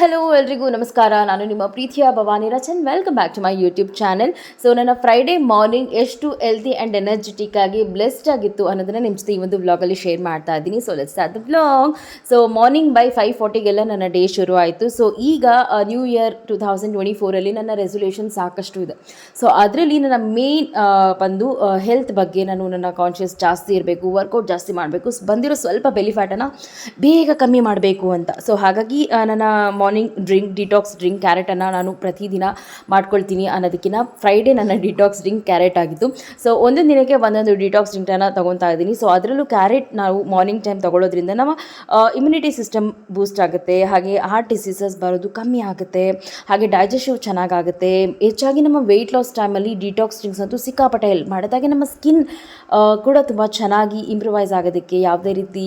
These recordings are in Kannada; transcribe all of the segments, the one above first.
ಹಲೋ ಎಲ್ರಿಗೂ ನಮಸ್ಕಾರ. ನಾನು ನಿಮ್ಮ ಪ್ರೀತಿಯ Bhavani Rachan. Welcome back to my YouTube channel so ನನ್ನ ಫ್ರೈಡೇ ಮಾರ್ನಿಂಗ್ ಎಷ್ಟು ಹೆಲ್ತಿ ಆ್ಯಂಡ್ ಎನರ್ಜೆಟಿಕ್ ಆಗಿ ಬ್ಲೆಸ್ಡ್ ಆಗಿತ್ತು ಅನ್ನೋದನ್ನು ನಿಮ್ಮ ಜೊತೆ ಈ ಒಂದು ವ್ಲಾಗಲ್ಲಿ ಶೇರ್ ಮಾಡ್ತಾ ಇದ್ದೀನಿ. ಸೊ ಲೆಟ್ಸ್ ಅದು the vlog so morning by five ಫೋರ್ಟಿಗೆಲ್ಲ ನನ್ನ ಡೇ ಶುರು ಆಯಿತು. ಸೊ ಈಗ new year two thousand twenty ಫೋರಲ್ಲಿ ನನ್ನ ರೆಸೊಲ್ಯೂಷನ್ ಸಾಕಷ್ಟು ಇದೆ. ಸೊ ಅದರಲ್ಲಿ ನನ್ನ ಮೇನ್ ಬಂದು ಹೆಲ್ತ್ ಬಗ್ಗೆ ನಾನು ನನ್ನ ಕಾನ್ಷಿಯಸ್ ಜಾಸ್ತಿ ಇರಬೇಕು ವರ್ಕೌಟ್ ಜಾಸ್ತಿ ಮಾಡಬೇಕು. ಬಂದಿರೋ ಸ್ವಲ್ಪ ಬೆಲಿಫ್ಯಾಟನ್ನು ಬೇಗ ಕಮ್ಮಿ ಮಾಡಬೇಕು ಅಂತ. ಸೊ ಹಾಗಾಗಿ ನನ್ನ ಮಾರ್ನಿಂಗ್ ಡ್ರಿಂಕ್ ಡಿಟಾಕ್ಸ್ ಡ್ರಿಂಕ್ ಕ್ಯಾರೆಟನ್ನು ನಾನು ಪ್ರತಿದಿನ ಮಾಡ್ಕೊಳ್ತೀನಿ ಅನ್ನೋದಕ್ಕಿಂತ ಫ್ರೈಡೇ ನನ್ನ ಡಿಟಾಕ್ಸ್ ಡ್ರಿಂಕ್ ಕ್ಯಾರೆಟ್ ಆಗಿತ್ತು ಸೊ ಒಂದೊಂದು ದಿನಕ್ಕೆ ಒಂದೊಂದು ಡಿಟಾಕ್ಸ್ ಡ್ರಿಂಕನ್ನು ತೊಗೊತಾ ಇದ್ದೀನಿ. ಸೊ ಅದರಲ್ಲೂ ಕ್ಯಾರೆಟ್ ನಾವು ಮಾರ್ನಿಂಗ್ ಟೈಮ್ ತೊಗೊಳ್ಳೋದ್ರಿಂದ ನಮ್ಮ ಇಮ್ಯುನಿಟಿ ಸಿಸ್ಟಮ್ ಬೂಸ್ಟ್ ಆಗುತ್ತೆ. ಹಾಗೆ ಹಾರ್ಟ್ ಡಿಸೀಸಸ್ ಬರೋದು ಕಮ್ಮಿ ಆಗುತ್ತೆ. ಹಾಗೆ ಡೈಜೆಸ್ಟಿವ್ ಚೆನ್ನಾಗಾಗುತ್ತೆ. ಹೆಚ್ಚಾಗಿ ನಮ್ಮ ವೆಯ್ಟ್ ಲಾಸ್ ಟೈಮಲ್ಲಿ ಡಿಟಾಕ್ಸ್ ಡ್ರಿಂಕ್ಸ್ ಅಂತೂ ಸಿಕ್ಕಾಪಟ್ಟೆ ಹೆಲ್ಪ್ ಮಾಡುತ್ತೆ. ಹಾಗೆ ನಮ್ಮ ಸ್ಕಿನ್ ಕೂಡ ತುಂಬ ಚೆನ್ನಾಗಿ ಇಂಪ್ರೂವೈಸ್ ಆಗೋದಕ್ಕೆ ಯಾವುದೇ ರೀತಿ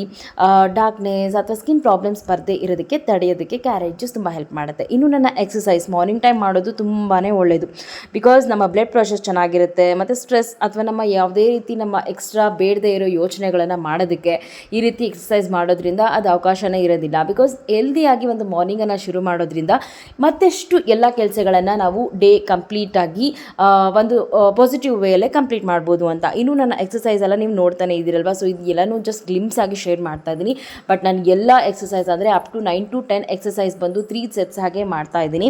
ಡಾರ್ಕ್ನೆಸ್ ಅಥವಾ ಸ್ಕಿನ್ ಪ್ರಾಬ್ಲಮ್ಸ್ ಬರದೇ ಇರೋದಕ್ಕೆ, ತಡೆಯೋದಕ್ಕೆ ಕ್ಯಾರೆಟ್ ತುಂಬ ಹೆಲ್ಪ್ ಮಾಡುತ್ತೆ. ಇನ್ನು ನನ್ನ ಎಕ್ಸಸೈಸ್ ಮಾರ್ನಿಂಗ್ ಟೈಮ್ ಮಾಡೋದು ತುಂಬಾ ಒಳ್ಳೆಯದು ಬಿಕಾಸ್ ನಮ್ಮ ಬ್ಲಡ್ ಪ್ರೆಷರ್ ಚೆನ್ನಾಗಿರುತ್ತೆ, ಮತ್ತು ಸ್ಟ್ರೆಸ್ ಅಥವಾ ನಮ್ಮ ಯಾವುದೇ ರೀತಿ ನಮ್ಮ ಎಕ್ಸ್ಟ್ರಾ ಬೇಡದೇ ಇರೋ ಯೋಚನೆಗಳನ್ನು ಮಾಡೋದಕ್ಕೆ ಈ ರೀತಿ ಎಕ್ಸಸೈಸ್ ಮಾಡೋದ್ರಿಂದ ಅದು ಅವಕಾಶನೇ ಇರೋದಿಲ್ಲ. ಬಿಕಾಸ್ ಹೆಲ್ದಿಯಾಗಿ ಒಂದು ಮಾರ್ನಿಂಗನ್ನು ಶುರು ಮಾಡೋದ್ರಿಂದ ಮತ್ತೆಷ್ಟು ಎಲ್ಲ ಕೆಲಸಗಳನ್ನು ನಾವು ಡೇ ಕಂಪ್ಲೀಟಾಗಿ ಒಂದು ಪಾಸಿಟಿವ್ ವೇಯಲ್ಲೇ ಕಂಪ್ಲೀಟ್ ಮಾಡ್ಬೋದು ಅಂತ. ಇನ್ನು ನನ್ನ ಎಕ್ಸಸೈಸ್ ಎಲ್ಲ ನೀವು ನೋಡ್ತಾನೆ ಇದ್ದೀರಲ್ವ? ಸೊ ಇದು ಎಲ್ಲನೂ ಜಸ್ಟ್ ಗ್ಲಿಮ್ಸ್ ಆಗಿ ಶೇರ್ ಮಾಡ್ತಾ ಇದ್ದೀನಿ. ಬಟ್ ನಾನು ಎಲ್ಲ ಎಕ್ಸಸೈಸ್ ಅಂದರೆ up to nine to ten exercise ಬಂದು ತ್ರೀ ಸೆಟ್ಸ್ ಹಾಗೆ ಮಾಡ್ತಾ ಇದ್ದೀನಿ.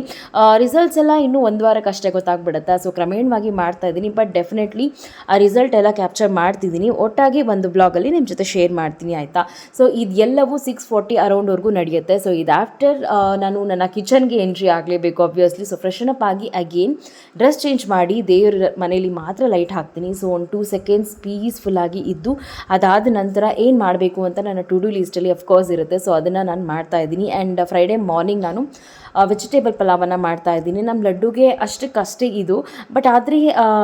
ರಿಸಲ್ಟ್ಸ್ ಎಲ್ಲ ಇನ್ನೂ ಒಂದು ವಾರಕ್ಕಷ್ಟೇ ಗೊತ್ತಾಗ್ಬಿಡುತ್ತೆ. ಸೊ ಕ್ರಮೇಣವಾಗಿ ಮಾಡ್ತಾ ಇದ್ದೀನಿ ಬಟ್ ಡೆಫಿನೆಟ್ಲಿ ಆ ರಿಸಲ್ಟ್ ಎಲ್ಲ ಕ್ಯಾಪ್ಚರ್ ಮಾಡ್ತಿದ್ದೀನಿ. ಒಟ್ಟಾಗಿ ಒಂದು ಬ್ಲಾಗಲ್ಲಿ ನಿಮ್ಮ ಜೊತೆ ಶೇರ್ ಮಾಡ್ತೀನಿ, ಆಯಿತಾ? ಸೊ ಇದೆಲ್ಲವೂ ಸಿಕ್ಸ್ ಫೋರ್ಟಿ ಅರೌಂಡ್ವರೆಗೂ ನಡೆಯುತ್ತೆ. ಸೊ ಇದು ಆಫ್ಟರ್ ನಾನು ನನ್ನ ಕಿಚನ್ಗೆ ಎಂಟ್ರಿ ಆಗಲೇಬೇಕು ಆಬ್ವಿಯಸ್ಲಿ ಸೊ ಫ್ರೆಶನ್ ಅಪ್ ಆಗಿ ಅಗೇನ್ ಡ್ರೆಸ್ ಚೇಂಜ್ ಮಾಡಿ, ದೇವ್ರ ಮನೇಲಿ ಮಾತ್ರ ಲೈಟ್ ಹಾಕ್ತೀನಿ. ಸೊ ಒಂದು ಟೂ ಸೆಕೆಂಡ್ಸ್ ಪೀಸ್ಫುಲ್ಲಾಗಿ ಇದ್ದು, ಅದಾದ ನಂತರ ಏನು ಮಾಡಬೇಕು ಅಂತ ನನ್ನ ಟು ಡೂ ಲೀಸ್ಟಲ್ಲಿ ಅಫ್ಕೋರ್ಸ್ ಇರುತ್ತೆ. ಸೊ ಅದನ್ನು ನಾನು ಮಾಡ್ತಾ ಇದ್ದೀನಿ. ಆ್ಯಂಡ್ ಫ್ರೈಡೇ ಮಾರ್ನಿಂಗ್ ನಾನು ವೆಜಿಟೇಬಲ್ ಪಲಾವನ್ನು ಮಾಡ್ತಾ ಇದ್ದೀನಿ. ನಮ್ಮ ಲಡ್ಡುಗೆ ಅಷ್ಟಕ್ಕಷ್ಟೇ ಇದು. ಬಟ್ ಆದರೆ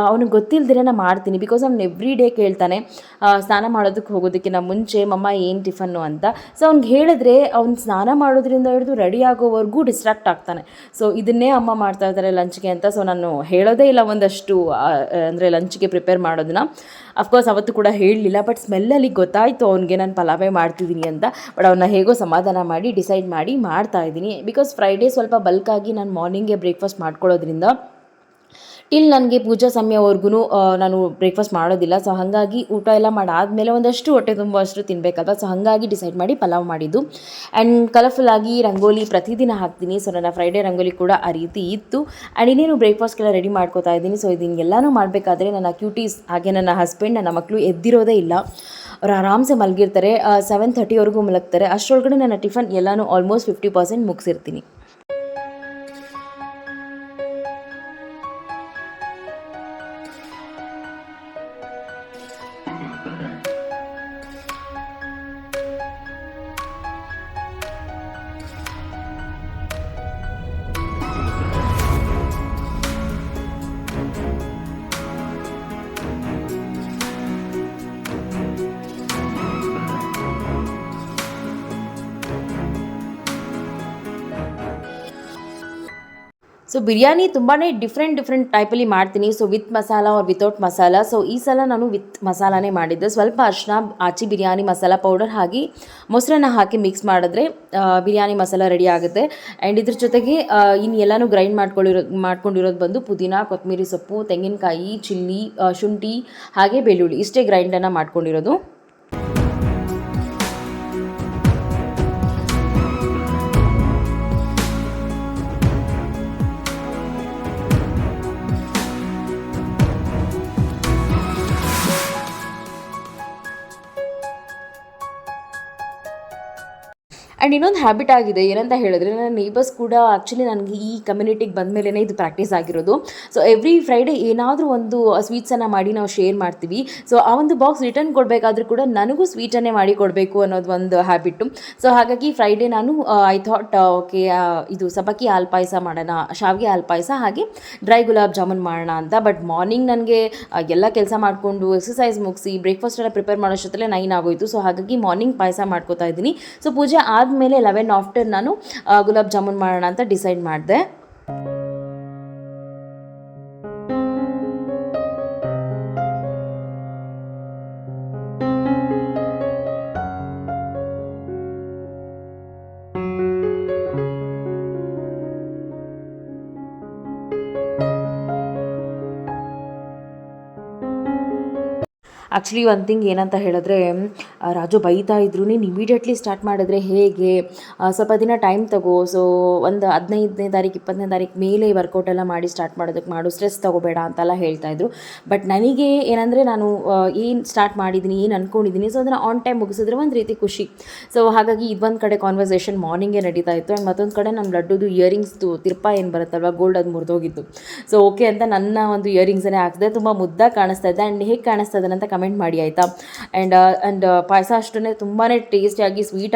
ಅವನಿಗೆ ಗೊತ್ತಿಲ್ಲದಿರ ನಾನು ಮಾಡ್ತೀನಿ. ಬಿಕಾಸ್ ಅವ್ನು ಎವ್ರಿ ಡೇ ಕೇಳ್ತಾನೆ ಸ್ನಾನ ಮಾಡೋದಕ್ಕೆ ಹೋಗೋದಕ್ಕಿಂತ ಮುಂಚೆ, ಮಮ್ಮ, ಏನು ಟಿಫನ್ನು ಅಂತ. ಸೊ ಅವ್ನಿಗೆ ಹೇಳಿದ್ರೆ ಅವ್ನು ಸ್ನಾನ ಮಾಡೋದ್ರಿಂದ ಹಿಡಿದು ರೆಡಿ ಆಗೋವರೆಗೂ ಡಿಸ್ಟ್ರಾಕ್ಟ್ ಆಗ್ತಾನೆ. ಸೊ ಇದನ್ನೇ ಅಮ್ಮ ಮಾಡ್ತಾ ಇದ್ದಾರೆ ಲಂಚ್ಗೆ ಅಂತ. ಸೊ ನಾನು ಹೇಳೋದೇ ಇಲ್ಲ ಒಂದಷ್ಟು ಅಂದರೆ ಲಂಚ್ಗೆ ಪ್ರಿಪೇರ್ ಮಾಡೋದನ್ನ. ಅಫ್ಕೋರ್ಸ್ ಅವತ್ತು ಕೂಡ ಹೇಳಲಿಲ್ಲ ಬಟ್ ಸ್ಮೆಲ್ಲಲ್ಲಿ ಗೊತ್ತಾಯಿತು ಅವ್ನಿಗೆ ನಾನು ಪಲಾವೇ ಮಾಡ್ತಿದ್ದೀನಿ ಅಂತ. ಬಟ್ ಅವನ್ನ ಹೇಗೋ ಸಮಾಧಾನ ಮಾಡಿ ಡಿಸೈಡ್ ಮಾಡಿ ಮಾಡ್ತಾ ಇದ್ದೀನಿ. ಬಿಕಾಸ್ ಫ್ರೈಡೇ ಸ್ವಲ್ಪ ಬಲ್ಕಾಗಿ ನಾನು ಮಾರ್ನಿಂಗ್ಗೆ ಬ್ರೇಕ್ಫಾಸ್ಟ್ ಮಾಡ್ಕೊಳ್ಳೋದ್ರಿಂದ ಟಿಲ್ ನನಗೆ ಪೂಜಾ ಸಮಯವರೆಗೂ ನಾನು ಬ್ರೇಕ್ಫಾಸ್ಟ್ ಮಾಡೋದಿಲ್ಲ. ಸೊ ಹಾಗಾಗಿ ಊಟ ಎಲ್ಲ ಮಾಡಾದಮೇಲೆ ಒಂದಷ್ಟು ಹೊಟ್ಟೆ ತುಂಬುವಷ್ಟು ತಿನ್ನಬೇಕಲ್ವ ಸೊ ಹಾಗಾಗಿ ಡಿಸೈಡ್ ಮಾಡಿ ಪಲಾವ್ ಮಾಡಿದ್ದು. ಆ್ಯಂಡ್ ಕಲರ್ಫುಲ್ಲಾಗಿ ರಂಗೋಲಿ ಪ್ರತಿದಿನ ಹಾಕ್ತೀನಿ. ಸೊ ನನ್ನ ಫ್ರೈಡೇ ರಂಗೋಲಿ ಕೂಡ ಆ ರೀತಿ ಇತ್ತು. ಆ್ಯಂಡ್ ಇನ್ನೇನು ಬ್ರೇಕ್ಫಾಸ್ಟ್ಗೆಲ್ಲ ರೆಡಿ ಮಾಡ್ಕೋತಾ ಇದ್ದೀನಿ. ಸೊ ಇದನ್ನೆಲ್ಲನೂ ಮಾಡಬೇಕಾದ್ರೆ ನನ್ನ ಕ್ಯೂಟೀಸ್ ಹಾಗೆ ನನ್ನ ಹಸ್ಬೆಂಡ್ ನನ್ನ ಮಕ್ಕಳು ಎದ್ದಿರೋದೇ ಇಲ್ಲ. ಅವ್ರು ಆರಾಮ್ಸೆ ಮಲಗಿರ್ತಾರೆ. ಸೆವೆನ್ ಥರ್ಟಿವರೆಗೂ ಮಲಗ್ತಾರೆ. ಅಷ್ಟರೊಳಗಡೆ ನನ್ನ ಟಿಫನ್ ಎಲ್ಲನೂ ಆಲ್ಮೋಸ್ಟ್ ಫಿಫ್ಟಿ ಪರ್ಸೆಂಟ್ ಮುಗಿಸಿರ್ತೀನಿ. ಸೊ ಬಿರಿಯಾನಿ ತುಂಬಾ ಡಿಫ್ರೆಂಟ್ ಡಿಫ್ರೆಂಟ್ ಟೈಪಲ್ಲಿ ಮಾಡ್ತೀನಿ. So with masala or without masala so ಈ ಸಲ ನಾನು ವಿತ್ ಮಸಾಲಾನೇ ಮಾಡಿದ್ದೆ. ಸ್ವಲ್ಪ ಅರ್ಶಿನ ಆಚಿ ಬಿರಿಯಾನಿ ಮಸಾಲ ಪೌಡರ್ ಹಾಕಿ ಮೊಸರನ್ನ ಹಾಕಿ ಮಿಕ್ಸ್ ಮಾಡಿದ್ರೆ ಬಿರಿಯಾನಿ ಮಸಾಲ ರೆಡಿ ಆಗುತ್ತೆ. ಆ್ಯಂಡ್ ಇದ್ರ ಜೊತೆಗೆ ಇನ್ನು ಎಲ್ಲನೂ ಗ್ರೈಂಡ್ ಮಾಡ್ಕೊಂಡಿರೋ, ಮಾಡ್ಕೊಂಡಿರೋದು ಬಂದು ಪುದೀನ ಕೊತ್ತಂಬರಿ ಸೊಪ್ಪು, ತೆಂಗಿನಕಾಯಿ, ಚಿಲ್ಲಿ ಶುಂಠಿ, ಹಾಗೆ ಬೆಳ್ಳುಳ್ಳಿ. ಇಷ್ಟೇ ಗ್ರೈಂಡನ್ನು ಮಾಡ್ಕೊಂಡಿರೋದು. ಆ್ಯಂಡ್ ಇನ್ನೊಂದು ಹ್ಯಾಬಿಟ್ ಆಗಿದೆ, ಏನಂತ ಹೇಳಿದ್ರೆ ನನ್ನ ನೇಬರ್ಸ್ ಕೂಡ ಆ್ಯಕ್ಚುಲಿ ನನಗೆ ಈ ಕಮ್ಯುನಿಟಿಗೆ ಬಂದ ಮೇಲೇ ಇದು ಪ್ರಾಕ್ಟೀಸ್ ಆಗಿರೋದು. ಸೊ ಎವ್ರಿ ಫ್ರೈಡೇ ಏನಾದರೂ ಒಂದು ಸ್ವೀಟ್ಸನ್ನು ಮಾಡಿ ನಾವು ಶೇರ್ ಮಾಡ್ತೀವಿ. ಸೊ ಆ ಒಂದು ಬಾಕ್ಸ್ ರಿಟರ್ನ್ ಕೊಡಬೇಕಾದ್ರೂ ಕೂಡ ನನಗೂ ಸ್ವೀಟನ್ನೇ ಮಾಡಿ ಕೊಡಬೇಕು ಅನ್ನೋದು ಒಂದು ಹ್ಯಾಬಿಟ್ಟು ಸೊ ಹಾಗಾಗಿ ಫ್ರೈಡೇ ನಾನು ಐ ಥಾಟ್ ಓಕೆ ಇದು ಸಬಕಿ ಹಾಲು ಪಾಯಸ ಮಾಡೋಣ, ಶಾವಿಗೆ ಹಾಲು ಪಾಯಸ, ಹಾಗೆ ಡ್ರೈ ಗುಲಾಬ್ ಜಾಮೂನ್ ಮಾಡೋಣ ಅಂತ. ಬಟ್ ಮಾರ್ನಿಂಗ್ ನನಗೆ ಎಲ್ಲ ಕೆಲಸ ಮಾಡಿಕೊಂಡು ಎಕ್ಸಸೈಸ್ ಮುಗಿಸಿ ಬ್ರೇಕ್ಫಾಸ್ಟ್ ಎಲ್ಲ ಪ್ರಿಪೇರ್ ಮಾಡೋಷ್ಟೊತ್ತಲ್ಲೇ ನೈನ್ ಆಗೋಯಿತು. ಸೊ ಹಾಗಾಗಿ ಮಾರ್ನಿಂಗ್ ಪಾಯಸ ಮಾಡ್ಕೋತಾ ಇದ್ದೀನಿ. ಸೊ ಪೂಜೆ ಆದಮೇಲೆ ಲೆವೆನ್ ಆಫ್ಟರ್ ನಾನು ಗುಲಾಬ್ ಜಾಮೂನ್ ಮಾಡೋಣ ಅಂತ ಡಿಸೈಡ್ ಮಾಡಿದೆ. ಆ್ಯಕ್ಚುಲಿ ಒಂದು ಥಿಂಗ್ ಏನಂತ ಹೇಳಿದ್ರೆ ರಾಜು ಬೈತಾ ಇದ್ರು ನೀನು ಇಮಿಡಿಯೇಟ್ಲಿ ಸ್ಟಾರ್ಟ್ ಮಾಡಿದ್ರೆ ಹೇಗೆ? ಸ್ವಲ್ಪ ದಿನ ಟೈಮ್ ತಗೋ. ಸೊ ಒಂದು ಹದಿನೈದನೇ ತಾರೀಕು ಇಪ್ಪತ್ತನೇ ತಾರೀಕು ಮೇಲೆ ವರ್ಕೌಟ್ ಎಲ್ಲ ಮಾಡಿ ಸ್ಟಾರ್ಟ್ ಮಾಡೋದಕ್ಕೆ ಮಾಡು. ಸ್ಟ್ರೆಸ್ ತಗೋಬೇಡ ಅಂತೆಲ್ಲ ಹೇಳ್ತಾ ಇದ್ರು. ಬಟ್ ನನಗೆ ಏನಂದರೆ ನಾನು ಏನು ಸ್ಟಾರ್ಟ್ ಮಾಡಿದ್ದೀನಿ ಏನು ಅಂದ್ಕೊಂಡಿದ್ದೀನಿ ಸೊ ಅದನ್ನು ಆನ್ ಟೈಮ್ ಮುಗಿಸಿದ್ರೆ ಒಂದು ರೀತಿ ಖುಷಿ. ಸೊ ಹಾಗಾಗಿ ಇದೊಂದು ಕಡೆ ಕಾನ್ವರ್ಸೇಷನ್ ಮಾರ್ನಿಂಗೇ ನಡೀತಾ ಇತ್ತು. ಆ್ಯಂಡ್ ಮತ್ತೊಂದು ಕಡೆ ನಮ್ಮ ಲಡ್ಡುದು ಇಯರಿಂಗ್ಸ್ದು ತಿರ್ಪ ಏನು ಬರುತ್ತಲ್ವ ಗೋಲ್ಡ್ ಅದು ಮುರಿದೋಗಿತ್ತು ಸೊ ಓಕೆ ಅಂತ ನನ್ನ ಒಂದು ಇಯರಿಂಗ್ಸನ್ನೇ ಹಾಕಿದೆ ತುಂಬ ಮುದ್ದಾಗಿ ಕಾಣಿಸ್ತಾ ಇದೆ ಆ್ಯಂಡ್ ಹೇಗೆ ಕಾಣಿಸ್ತಾ ಅಂತ ಕಮೆಂಟ್ ಮಾಡಿ ಆಯಿತಾ? ಆ್ಯಂಡ್ ಆ್ಯಂಡ್ ಪಾಯಸ ಅಷ್ಟೇ ತುಂಬಾ ಟೇಸ್ಟಿಯಾಗಿ ಸ್ವೀಟ್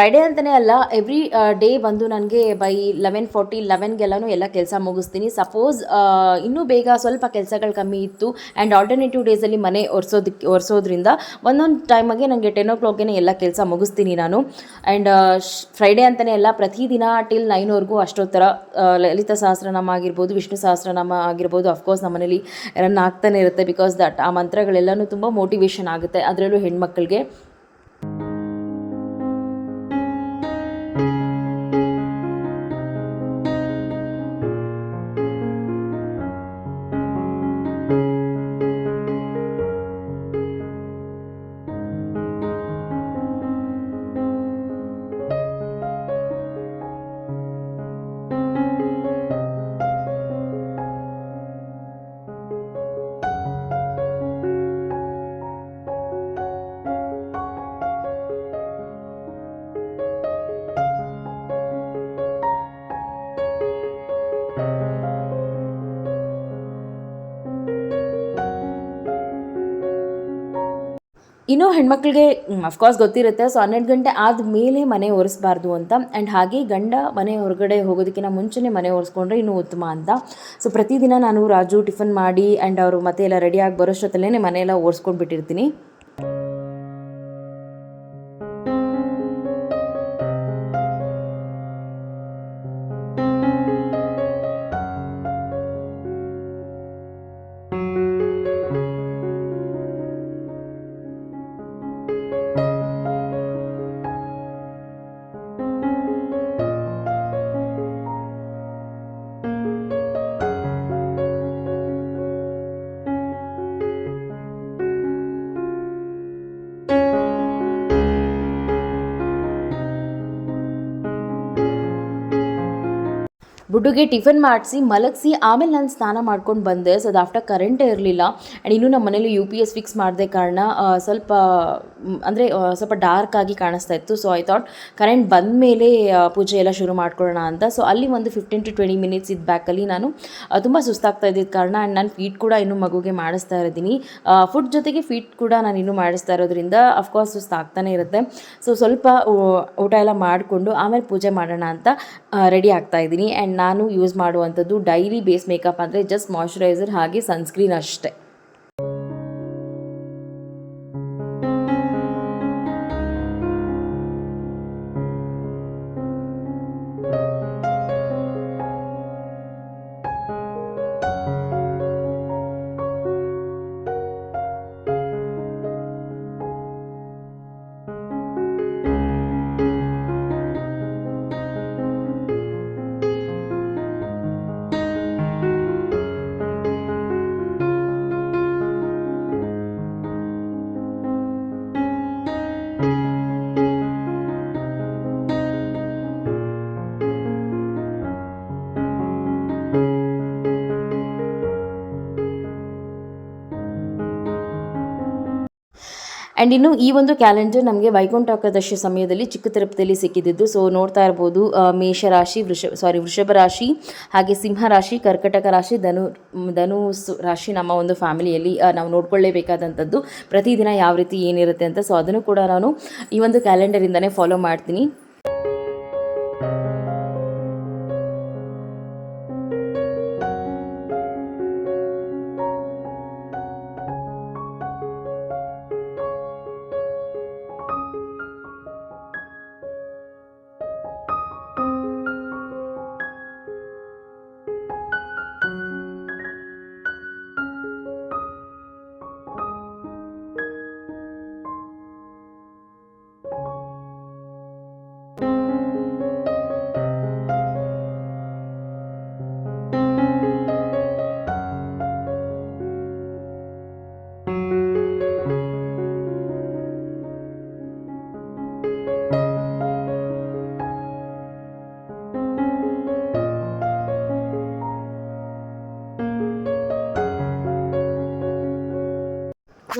ಫ್ರೈಡೇ ಅಂತಲೇ ಅಲ್ಲ ಎವ್ರಿ ಡೇ ಬಂದು ನನಗೆ ಬೈ ಲೆವೆನ್ ಫೋರ್ಟಿ ಲೆವೆನ್ಗೆಲ್ಲನೂ ಎಲ್ಲ ಕೆಲಸ ಮುಗಿಸ್ತೀನಿ. ಸಪೋಸ್ ಇನ್ನೂ ಬೇಗ ಸ್ವಲ್ಪ ಕೆಲಸಗಳು ಕಮ್ಮಿ ಇತ್ತು ಆ್ಯಂಡ್ ಆಲ್ಟರ್ನೇಟಿವ್ ಡೇಸಲ್ಲಿ ಮನೆ ಒರೆಸೋದಕ್ಕೆ ಒರೆಸೋದ್ರಿಂದ ಒಂದೊಂದು ಟೈಮಾಗೆ ನನಗೆ ಟೆನ್ ಓ ಕ್ಲಾಕ್ಗೆ ಎಲ್ಲ ಕೆಲಸ ಮುಗಿಸ್ತೀನಿ ನಾನು. ಆ್ಯಂಡ್ ಫ್ರೈಡೇ ಅಂತಲೇ ಅಲ್ಲ, ಪ್ರತಿದಿನ ಟಿಲ್ ನೈನ್ವರೆಗೂ ಅಷ್ಟೊತ್ತರ ಲಲಿತಾ ಲಲಿತ ಸಹಸ್ರನಾಮ ಆಗಿರ್ಬೋದು, ವಿಷ್ಣು ಸಹಸ್ರನಾಮ ಆಗಿರ್ಬೋದು ಅಫ್ಕೋರ್ಸ್ ನಮ್ಮನೇಲಿ ರನ್ ಆಗ್ತಾನೆ ಇರುತ್ತೆ ಬಿಕಾಸ್ ದಟ್ ಆ ಮಂತ್ರಗಳೆಲ್ಲನೂ ತುಂಬ ಮೋಟಿವೇಶನ್ ಆಗುತ್ತೆ ಅದರಲ್ಲೂ ಹೆಣ್ಮಕ್ಳಿಗೆ. ಇನ್ನು ಹೆಣ್ಮಕ್ಳಿಗೆ ಅಫ್ಕೋರ್ಸ್ ಗೊತ್ತಿರುತ್ತೆ. ಸೊ ಹನ್ನೆರಡು ಗಂಟೆ ಆದಮೇಲೆ ಮನೆ ಒರೆಸ್ಬಾರ್ದು ಅಂತ. ಆ್ಯಂಡ್ ಹಾಗೆ ಗಂಡ ಮನೆ ಹೊರಗಡೆ ಹೋಗೋದಕ್ಕಿಂತ ಮುಂಚೆನೇ ಮನೆ ಒರೆಸ್ಕೊಂಡ್ರೆ ಇನ್ನೂ ಉತ್ತಮ ಅಂತ. ಸೊ ಪ್ರತಿದಿನ ನಾನು ರಾಜು ಟಿಫನ್ ಮಾಡಿ ಆ್ಯಂಡ್ ಅವರು ಮತ್ತೆ ಎಲ್ಲ ರೆಡಿಯಾಗಿ ಬರೋಷ್ಟೊತ್ತಲ್ಲೇ ಮನೆಯೆಲ್ಲ ಒರೆಸ್ಕೊಂಡು ಬಿಟ್ಟಿರ್ತೀನಿ ಬುಡ್ಡುಗೆ ಟಿಫನ್ ಮಾಡಿಸಿ, ಮಲಗಿಸಿ, ಆಮೇಲೆ ನಾನು ಸ್ನಾನ ಮಾಡ್ಕೊಂಡು ಬಂದೆ. ಸೊ ಅದು ಆಫ್ಟರ್ ಕರೆಂಟೇ ಇರಲಿಲ್ಲ. ಆ್ಯಂಡ್ ಇನ್ನೂ ನಮ್ಮ ಮನೇಲಿ ಯು ಪಿ ಎಸ್ ಫಿಕ್ಸ್ ಮಾಡಿದೆ ಕಾರಣ ಸ್ವಲ್ಪ ಅಂದರೆ ಸ್ವಲ್ಪ ಡಾರ್ಕ್ ಆಗಿ ಕಾಣಿಸ್ತಾ ಇತ್ತು. ಸೊ ಐ ಥಾಟ್ ಕರೆಂಟ್ ಬಂದ ಮೇಲೆ ಪೂಜೆ ಎಲ್ಲ ಶುರು ಮಾಡ್ಕೊಳ್ಳೋಣ ಅಂತ. ಸೊ ಅಲ್ಲಿ ಒಂದು ಫಿಫ್ಟೀನ್ ಟು ಟ್ವೆಂಟಿ ಮಿನಿಟ್ಸ್ ಇದ್ದ ಬ್ಯಾಕಲ್ಲಿ ನಾನು ತುಂಬ ಸುಸ್ತಾಗ್ತಾ ಇದ್ದಿದ್ದ ಕಾರಣ ಆ್ಯಂಡ್ ನಾನು ಫೀಟ್ ಕೂಡ ಇನ್ನೂ ಮಗುಗೆ ಮಾಡಿಸ್ತಾ ಇದ್ದೀನಿ ಫುಡ್ ಜೊತೆಗೆ ಫೀಟ್ ಕೂಡ ನಾನು ಇನ್ನೂ ಮಾಡಿಸ್ತಾ ಇರೋದ್ರಿಂದ ಅಫ್ಕೋರ್ಸ್ ಸುಸ್ತಾಗ್ತಾನೆ ಇರುತ್ತೆ. ಸೊ ಸ್ವಲ್ಪ ಊಟ ಎಲ್ಲ ಮಾಡಿಕೊಂಡು ಆಮೇಲೆ ಪೂಜೆ ಮಾಡೋಣ ಅಂತ ರೆಡಿ ಆಗ್ತಾ ಇದ್ದೀನಿ. ಆ್ಯಂಡ್ ನಾನು ಯೂಸ್ ಮಾಡುವಂಥದ್ದು ಡೈಲಿ ಬೇಸ್ ಮೇಕಪ್ ಅಂದರೆ ಜಸ್ಟ್ ಮಾಯಶ್ಚರೈಸರ್ ಹಾಗೆ ಸನ್ಸ್ಕ್ರೀನ್ ಅಷ್ಟೇ. ಆ್ಯಂಡ್ ಇನ್ನು ಈ ಒಂದು ಕ್ಯಾಲೆಂಡರ್ ನಮಗೆ ವೈಕುಂಠ ಏಕಾದಶಿ ಸಮಯದಲ್ಲಿ ಚಿಕ್ಕ ತಿರುಪತಿಯಲ್ಲಿ ಸಿಕ್ಕಿದ್ದು. ಸೊ ನೋಡ್ತಾ ಇರ್ಬೋದು ಮೇಷರಾಶಿ ವೃಷ ಸಾರಿ ವೃಷಭ ರಾಶಿ, ಹಾಗೆ ಸಿಂಹ ರಾಶಿ, ಕರ್ಕಟಕ ರಾಶಿ, ಧನು ಧನು ರಾಶಿ ನಮ್ಮ ಒಂದು ಫ್ಯಾಮಿಲಿಯಲ್ಲಿ ನಾವು ನೋಡ್ಕೊಳ್ಳೇಬೇಕಾದಂಥದ್ದು. ಪ್ರತಿದಿನ ಯಾವ ರೀತಿ ಏನಿರುತ್ತೆ ಅಂತ ಸೊ ಅದನ್ನು ಕೂಡ ನಾನು ಈ ಒಂದು ಕ್ಯಾಲೆಂಡರಿಂದನೇ ಫಾಲೋ ಮಾಡ್ತೀನಿ.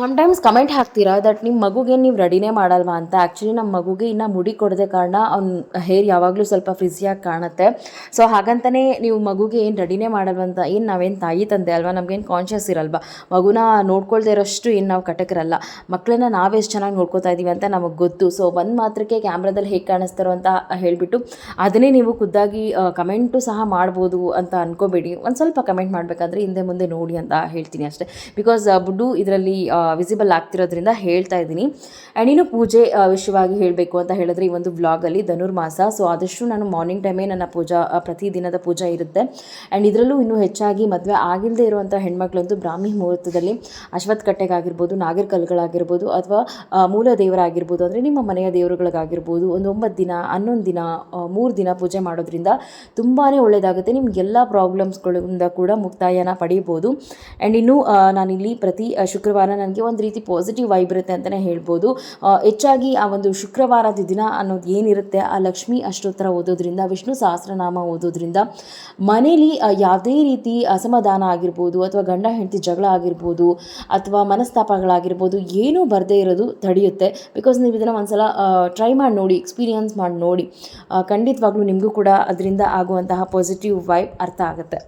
ಸಮ್ಟೈಮ್ಸ್ ಕಮೆಂಟ್ ಹಾಕ್ತೀರಾ ದಟ್ ನಿಮ್ಮ ಮಗುಗೆ ನೀವು ರೆಡಿನೇ ಮಾಡಲ್ವಾ ಅಂತ? ಆ್ಯಕ್ಚುಲಿ ನಮ್ಮ ಮಗುಗೆ ಇನ್ನು ಮುಡಿ ಕೊಡದೆ ಕಾರಣ ಅವ್ನ ಹೇರ್ ಯಾವಾಗಲೂ ಸ್ವಲ್ಪ ಫ್ರಿಝಿಯಾಗಿ ಕಾಣುತ್ತೆ. ಸೊ ಹಾಗಂತಲೇ ನೀವು ಮಗುಗೆ ಏನು ರೆಡಿನೇ ಮಾಡಲ್ವಂತ ಏನು ನಾವೇನು ತಾಯಿ ತಂದೆ ಅಲ್ವಾ, ನಮಗೇನು ಕಾನ್ಷಿಯಸ್ ಇರಲ್ವಾ? ಮಗುನ ನೋಡ್ಕೊಳ್ದೇ ಇರೋಷ್ಟು ಏನು ನಾವು ಕಟಕರಲ್ಲ. ಮಕ್ಕಳನ್ನ ನಾವೆಷ್ಟು ಚೆನ್ನಾಗಿ ನೋಡ್ಕೊತಾ ಇದ್ದೀವಿ ಅಂತ ನಮಗೆ ಗೊತ್ತು. ಸೊ ಒಂದು ಮಾತ್ರಕ್ಕೆ ಕ್ಯಾಮ್ರಾದಲ್ಲಿ ಹೇಗೆ ಕಾಣಿಸ್ತಾರೋ ಅಂತ ಹೇಳಿಬಿಟ್ಟು ಅದನ್ನೇ ನೀವು ಖುದ್ದಾಗಿ ಕಮೆಂಟು ಸಹ ಮಾಡ್ಬೋದು ಅಂತ ಅನ್ಕೋಬೇಡಿ. ಒಂದು ಸ್ವಲ್ಪ ಕಮೆಂಟ್ ಮಾಡಬೇಕಾದ್ರೆ ಹಿಂದೆ ಮುಂದೆ ನೋಡಿ ಅಂತ ಹೇಳ್ತೀನಿ ಅಷ್ಟೇ. ಬಿಕಾಸ್ ಬುಡ್ಡು ಇದರಲ್ಲಿ ವಿಸಿಬಲ್ ಆಗ್ತಿರೋದ್ರಿಂದ ಹೇಳ್ತಾ ಇದ್ದೀನಿ. ಆ್ಯಂಡ್ ಇನ್ನು ಪೂಜೆ ವಿಷಯವಾಗಿ ಹೇಳಬೇಕು ಅಂತ ಹೇಳಿದ್ರೆ ಈ ಒಂದು ವ್ಲಾಗಲ್ಲಿ ಧನುರ್ಮಾಸ ಸೊ ಆದಷ್ಟು ನಾನು ಮಾರ್ನಿಂಗ್ ಟೈಮೇ ನನ್ನ ಪೂಜಾ ಪ್ರತಿದಿನದ ಪೂಜಾ ಇರುತ್ತೆ. ಆ್ಯಂಡ್ ಇದರಲ್ಲೂ ಇನ್ನೂ ಹೆಚ್ಚಾಗಿ ಮದುವೆ ಆಗಿಲ್ಲದೆ ಇರುವಂಥ ಹೆಣ್ಮಕ್ಳಂತೂ ಬ್ರಾಹ್ಮಿ ಮುಹೂರ್ತದಲ್ಲಿ ಅಶ್ವತ್ಥ ಕಟ್ಟೆಗಾಗಿರ್ಬೋದು, ನಾಗರ ಅಥವಾ ಮೂಲ ದೇವರಾಗಿರ್ಬೋದು ಅಂದರೆ ನಿಮ್ಮ ಮನೆಯ ದೇವರುಗಳಿಗಾಗಿರ್ಬೋದು, ಒಂದು ಒಂಬತ್ತು ದಿನ, ಹನ್ನೊಂದು ದಿನ ಮೂರು ದಿನ ಪೂಜೆ ಮಾಡೋದ್ರಿಂದ ತುಂಬಾ ಒಳ್ಳೆಯದಾಗುತ್ತೆ ನಿಮಗೆಲ್ಲ ಪ್ರಾಬ್ಲಮ್ಸ್ಗಳಿಂದ ಕೂಡ ಮುಕ್ತಾಯನ ಪಡೆಯಬಹುದು ಆ್ಯಂಡ್ ಇನ್ನು ನಾನಿಲ್ಲಿ ಪ್ರತಿ ಶುಕ್ರವಾರ ನನಗೆ ಒಂದು ರೀತಿ ಪಾಸಿಟಿವ್ ವೈಬ್ ಇರುತ್ತೆ ಅಂತಲೇ ಹೇಳ್ಬೋದು. ಹೆಚ್ಚಾಗಿ ಆ ಒಂದು ಶುಕ್ರವಾರದ ದಿನ ಅನ್ನೋದು ಏನಿರುತ್ತೆ? ಆ ಲಕ್ಷ್ಮಿ ಅಷ್ಟೋತ್ತರ ಓದೋದ್ರಿಂದ, ವಿಷ್ಣು ಸಹಸ್ರನಾಮ ಓದೋದ್ರಿಂದ ಮನೇಲಿ ಯಾವುದೇ ರೀತಿ ಅಸಮಾಧಾನ ಆಗಿರ್ಬೋದು ಅಥವಾ ಗಂಡ, ಹೆಂಡತಿ ಜಗಳ ಆಗಿರ್ಬೋದು ಅಥವಾ ಮನಸ್ತಾಪಗಳಾಗಿರ್ಬೋದು, ಏನೂ ಬರದೇ ಇರೋದು ತಡೆಯುತ್ತೆ. ಬಿಕಾಸ್ ನೀವು ಇದನ್ನು ಒಂದ್ಸಲ ಟ್ರೈ ಮಾಡಿ ನೋಡಿ ಎಕ್ಸ್ಪೀರಿಯನ್ಸ್ ಮಾಡಿ ನೋಡಿ. ಖಂಡಿತವಾಗ್ಲೂ ನಿಮಗೂ ಕೂಡ ಅದರಿಂದ ಆಗುವಂತಹ ಪಾಸಿಟಿವ್ ವೈಬ್ ಅರ್ಥ ಆಗುತ್ತೆ.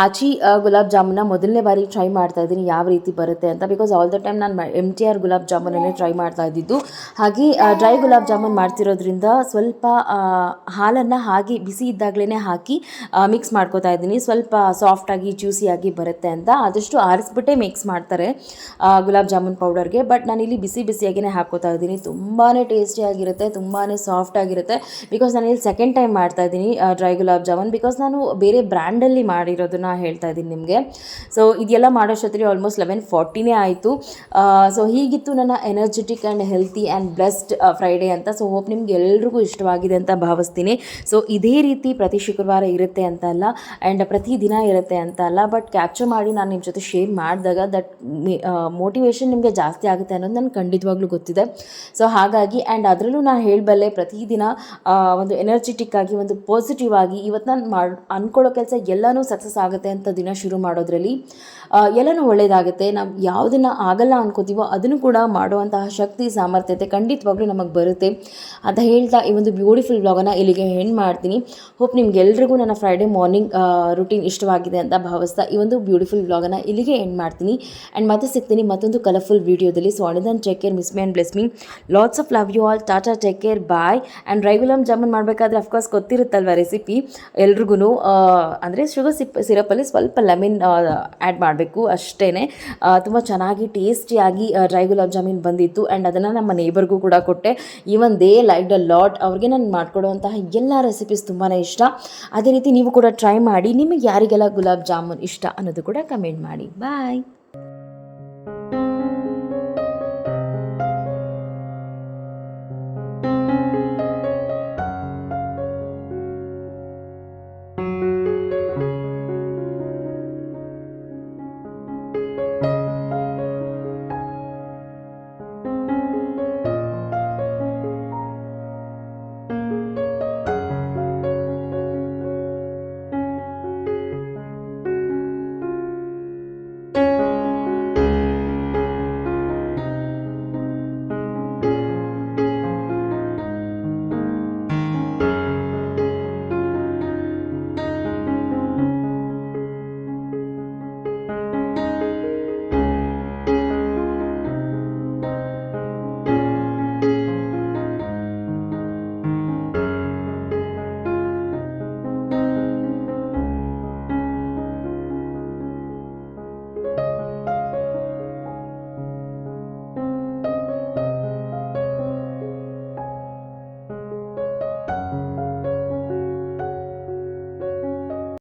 ಆಚಿ ಗುಲಾಬ್ ಜಾಮೂನ ಮೊದಲನೇ ಬಾರಿ ಟ್ರೈ ಮಾಡ್ತಾ ಇದ್ದೀನಿ ಯಾವ ರೀತಿ ಬರುತ್ತೆ ಅಂತ ಬಿಕಾಸ್ ಆಲ್ ದ ಟೈಮ್ ನಾನು ಎಂ ಟಿ ಆರ್ ಗುಲಾಬ್ ಜಾಮೂನನ್ನೇ ಟ್ರೈ ಮಾಡ್ತಾ ಇದ್ದಿದ್ದು. ಹಾಗೆ ಡ್ರೈ ಗುಲಾಬ್ ಜಾಮೂನ್ ಮಾಡ್ತಿರೋದ್ರಿಂದ ಸ್ವಲ್ಪ ಹಾಲನ್ನು ಹಾಗೆ ಬಿಸಿ ಇದ್ದಾಗಲೇ ಹಾಕಿ ಮಿಕ್ಸ್ ಮಾಡ್ಕೋತಾ ಇದ್ದೀನಿ. ಸ್ವಲ್ಪ ಸಾಫ್ಟಾಗಿ ಜ್ಯೂಸಿಯಾಗಿ ಬರುತ್ತೆ ಅಂತ ಆದಷ್ಟು ಆರಿಸ್ಬಿಟ್ಟೇ ಮಿಕ್ಸ್ ಮಾಡ್ತಾರೆ ಗುಲಾಬ್ ಜಾಮೂನ್ ಪೌಡರ್ಗೆ. ಬಟ್ ನಾನಿಲ್ಲಿ ಬಿಸಿ ಬಿಸಿಯಾಗಿಯೇ ಹಾಕೋತಾ ಇದ್ದೀನಿ. ತುಂಬಾ ಟೇಸ್ಟಿಯಾಗಿರುತ್ತೆ ತುಂಬಾ ಸಾಫ್ಟ್ ಆಗಿರುತ್ತೆ. ಬಿಕಾಸ್ ನಾನು ಇಲ್ಲಿ ಸೆಕೆಂಡ್ ಟೈಮ್ ಮಾಡ್ತಾ ಇದ್ದೀನಿ ಡ್ರೈ ಗುಲಾಬ್ ಜಾಮೂನ್. ಬಿಕಾಸ್ ನಾನು ಬೇರೆ ಬ್ರ್ಯಾಂಡಲ್ಲಿ ಮಾಡಿರೋದನ್ನ ಹೇಳ್ತಾ ಇದ್ದೀನಿ ನಿಮಗೆ. ಸೊ ಇದೆಲ್ಲ ಮಾಡೋಷ್ಟೊತ್ತಿಗೆ ಆಲ್ಮೋಸ್ಟ್ ಲೆವೆನ್ ಫಾರ್ಟಿನೇ ಆಯಿತು. ಸೊ ಹೀಗಿತ್ತು ನನ್ನ energetic and healthy and blessed Friday ಅಂತ. ಸೊ ಹೋಪ್ ನಿಮ್ಗೆ ಎಲ್ರಿಗೂ ಇಷ್ಟವಾಗಿದೆ ಅಂತ ಭಾವಿಸ್ತೀನಿ. ಸೊ ಇದೇ ರೀತಿ ಪ್ರತಿ ಶುಕ್ರವಾರ ಇರುತ್ತೆ ಅಂತ ಅಲ್ಲ ಆ್ಯಂಡ್ ಪ್ರತಿ ದಿನ ಇರುತ್ತೆ ಅಂತ ಅಲ್ಲ ಬಟ್ ಕ್ಯಾಪ್ಚರ್ ಮಾಡಿ ನಾನು ನಿಮ್ಮ ಜೊತೆ ಶೇರ್ ಮಾಡಿದಾಗ ದಟ್ ಮೋಟಿವೇಶನ್ ನಿಮಗೆ ಜಾಸ್ತಿ ಆಗುತ್ತೆ ಅನ್ನೋದು ನನಗೆ ಖಂಡಿತವಾಗ್ಲೂ ಗೊತ್ತಿದೆ. ಸೊ ಹಾಗಾಗಿ ಆ್ಯಂಡ್ ಅದರಲ್ಲೂ ನಾನು ಹೇಳಬಲ್ಲೆ ಪ್ರತಿದಿನ ಒಂದು ಎನರ್ಜೆಟಿಕ್ ಆಗಿ, ಒಂದು ಪಾಸಿಟಿವ್ ಆಗಿ ಇವತ್ತು ನಾನು ಮಾಡಿ ಅಂದ್ಕೊಳ್ಳೋ ಕೆಲಸ ಎಲ್ಲನೂ ಸಕ್ಸಸ್ ಆಗುತ್ತೆ ಅಂತ ದಿನ ಶುರು ಮಾಡೋದ್ರಲ್ಲಿ ಎಲ್ಲನೂ ಒಳ್ಳೆಯದಾಗುತ್ತೆ ನಾವು ಯಾವುದನ್ನು ಆಗಲ್ಲ ಅನ್ಕೋತೀವೋ ಅದನ್ನು ಕೂಡ ಮಾಡುವಂತಹ ಶಕ್ತಿ, ಸಾಮರ್ಥ್ಯತೆ ಖಂಡಿತವಾಗ್ಲೂ ನಮಗೆ ಬರುತ್ತೆ. ಅಂತ ಹೇಳ್ತಾ ಈ ಒಂದು ಬ್ಯೂಟಿಫುಲ್ ಬ್ಲಾಗನ್ನು ಇಲ್ಲಿಗೆ ಹೆಣ್ಣು ಮಾಡ್ತೀನಿ. ಹೋಪ್ ನಿಮ್ಗೆಲ್ರಿಗೂ ನನ್ನ ಫ್ರೈಡೇ ಮಾರ್ನಿಂಗ್ ರುಟೀನ್ ಇಷ್ಟವಾಗಿದೆ ಅಂತ ಭಾವಿಸ್ತಾ ಈ ಒಂದು ಬ್ಯೂಟಿಫುಲ್ ಬ್ಲಾಗನ್ನು ಇಲ್ಲಿಗೆ ಎಂಡ್ ಮಾಡ್ತೀನಿ. ಆ್ಯಂಡ್ ಮತ್ತೆ ಸಿಗ್ತೀನಿ ಮತ್ತೊಂದು ಕಲರ್ಫುಲ್ ವೀಡಿಯೋದಲ್ಲಿ so until then take care miss me and bless me lots of love you all tata take care bye and ರೈಗುಲಮ್ jamun ಮಾಡಬೇಕಾದ್ರೆ ಅಫ್ಕೋರ್ಸ್ ಗೊತ್ತಿರುತ್ತಲ್ವ ರೆಸಿಪಿ ಎಲ್ರಿಗೂ ಅಂದರೆ ಶುಗರ್ ಸಿಪ್ ಸಿರಪಲ್ಲಿ ಸ್ವಲ್ಪ ಲೆಮಿನ್ ಆ್ಯಡ್ ಮಾಡಬೇಕು ಅಷ್ಟೇ ತುಂಬ ಚೆನ್ನಾಗಿ ಟೇಸ್ಟಿಯಾಗಿ ಡ್ರೈ ಗುಲಾಬ್ ಜಾಮೂನ್ ಬಂದಿತ್ತು. ಆ್ಯಂಡ್ ಅದನ್ನು ನಮ್ಮ ನೇಬರ್ಗೂ ಕೂಡ ಕೊಟ್ಟೆ. Even they like the lot ಅವ್ರಿಗೆ ನಾನು ಮಾಡಿಕೊಡುವಂತಹ ಎಲ್ಲ ರೆಸಿಪೀಸ್ ತುಂಬಾ ಇಷ್ಟ. ಅದೇ ರೀತಿ ನೀವು ಕೂಡ ಟ್ರೈ ಮಾಡಿ. ನಿಮಗೆ ಯಾರಿಗೆಲ್ಲ ಗುಲಾಬ್ ಜಾಮೂನ್ ಇಷ್ಟ ಅನ್ನೋದು ಕೂಡ ಕಮೆಂಟ್ ಮಾಡಿ. ಬಾಯ್